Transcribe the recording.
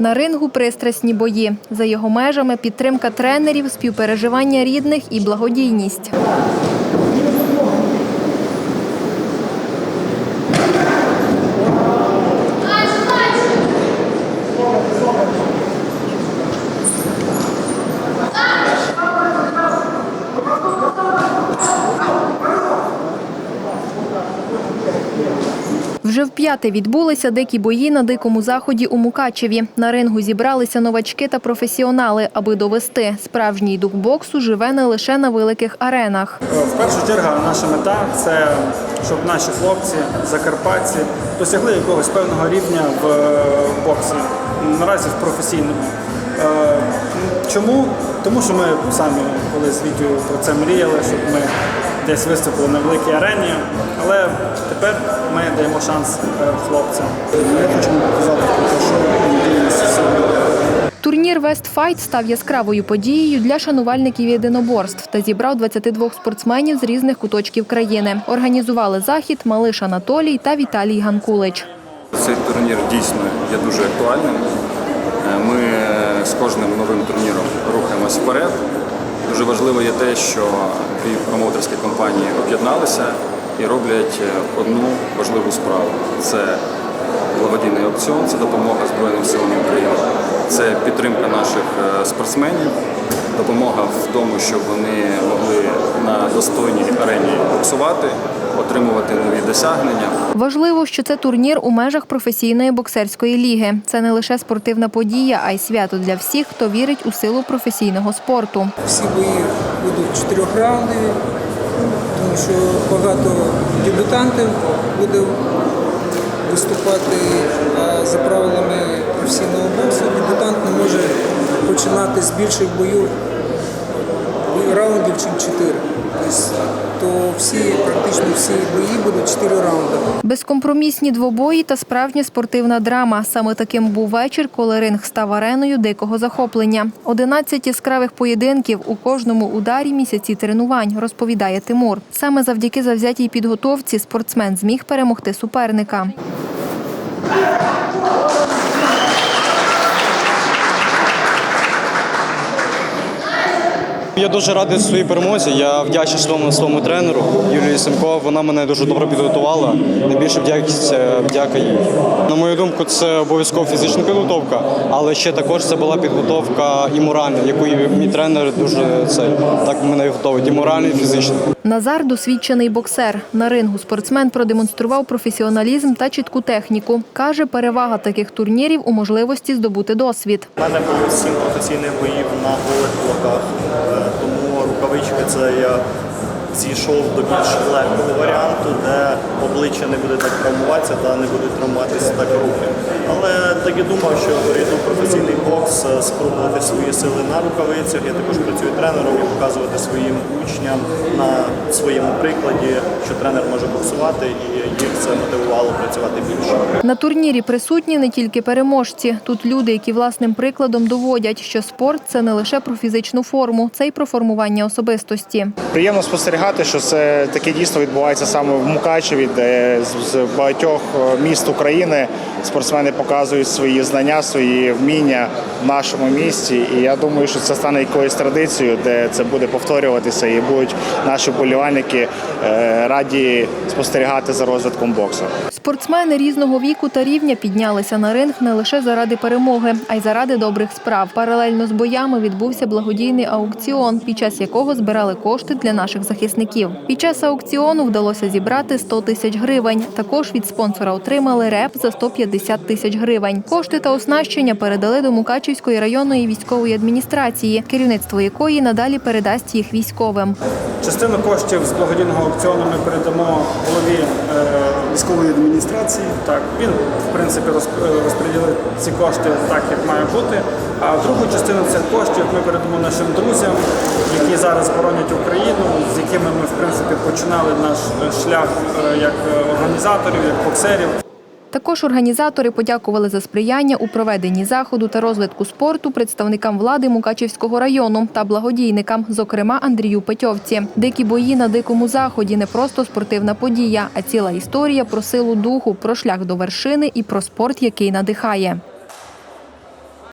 На рингу пристрасні бої. За його межами підтримка тренерів, співпереживання рідних і благодійність. Вже вп'яте відбулися дикі бої на дикому заході у Мукачеві. На рингу зібралися новачки та професіонали, аби довести справжній дух боксу живе не лише на великих аренах. В першу чергу наша мета це щоб наші хлопці, закарпатці досягли якогось певного рівня в боксі, наразі в професійному. Е, Чому? Тому що ми самі коли з Вітю про це мріяли, щоб ми десь виступили на великій арені, але тепер ми даємо шанс е, хлопцям. Ми хочемо показати, що Турнір Вестфайт став яскравою подією для шанувальників єдиноборств та зібрав 22 спортсменів з різних куточків країни. Організували захід Малиш Анатолій та Віталій Ганкулич. Цей турнір дійсно є дуже актуальним. Е, Ми е, з кожним новим турніром рухаємось вперед. Дуже важливо є те, що дві промоутерські компанії об'єдналися і роблять е, одну важливу справу. Це благодійний аукціон, це допомога Збройним силам України, це підтримка наших е, спортсменів, допомога в тому, щоб вони могли на достойній арені боксувати, отримувати нові досягнення. Важливо, що це турнір у межах професійної боксерської ліги. Це не лише спортивна подія, а й свято для всіх, хто вірить у силу професійного спорту. Всі бої будуть чотирьохраундові, тому що багато дебютантів буде виступати, а за правилами професійного боксу дебютант не може починати з більших боїв раундів, ніж чотири. То всі, практично всі бої будуть чотири раунди. Безкомпромісні двобої та справжня спортивна драма. Саме таким був вечір, коли ринг став ареною дикого захоплення. 11 яскравих поєдинків у кожному ударі місяці тренувань, розповідає Тимур. Саме завдяки завзятій підготовці спортсмен зміг перемогти суперника. Я дуже радий своїй перемозі. Я вдячний своєму своєму тренеру Юлії Семко. Вона мене дуже добре підготувала. Найбільше вдячність е, вдяка їй. На мою думку, це обов'язково фізична підготовка, але ще також це була підготовка і моральна, яку мій тренер дуже це так мене готовить. І морально, і фізично. Назар досвідчений боксер. На рингу спортсмен продемонстрував професіоналізм та чітку техніку. Каже, перевага таких турнірів у можливості здобути досвід. У мене було сім професійних боїв на голих тому рукавички це я зійшов до більш легкого варіанту, де обличчя не буде так травмуватися та не будуть травмуватися так руки. Але так і думав, що перейду в професійний бокс, е, спробувати свої сили на рукавицях. Я також працюю тренером і показувати своїм учням на своєму прикладі, що тренер може боксувати, і їх це мотивувало працювати більше. На турнірі присутні не тільки переможці. Тут люди, які власним прикладом доводять, що спорт це не лише про фізичну форму, це й про формування особистості. Приємно спостерігати, що це таке дійство відбувається саме в Мукачеві, де з- багатьох е, міст України спортсмени показують свої знання, свої вміння в нашому місті. І я думаю, що це стане якоюсь традицією, де це буде повторюватися, і будуть наші вболівальники е, раді спостерігати за розвитком боксу. Спортсмени різного віку та рівня піднялися на ринг не лише заради перемоги, а й заради добрих справ. Паралельно з боями відбувся благодійний аукціон, під час якого збирали кошти для наших захисників. Під час аукціону вдалося зібрати 100 тисяч гривень. Також від спонсора отримали реп за 150 тисяч гривень. Кошти та оснащення передали до Мукачівської районної військової адміністрації, керівництво якої надалі передасть їх військовим. Частину коштів з благодійного аукціону ми передамо голові е, військової адміністрації. Так, він в принципі е, розподілив ці кошти так, як має бути. А другу частину цих коштів ми передамо нашим друзям, які зараз боронять Україну, з якими ми в принципі починали наш е, шлях е, як е, організаторів, як боксерів. Також організатори подякували за сприяння у проведенні заходу та розвитку спорту представникам влади Мукачівського району та благодійникам, зокрема Андрію Петьовці. Дикі бої на дикому заході не просто спортивна подія, а ціла історія про силу духу, про шлях до вершини і про спорт, який надихає.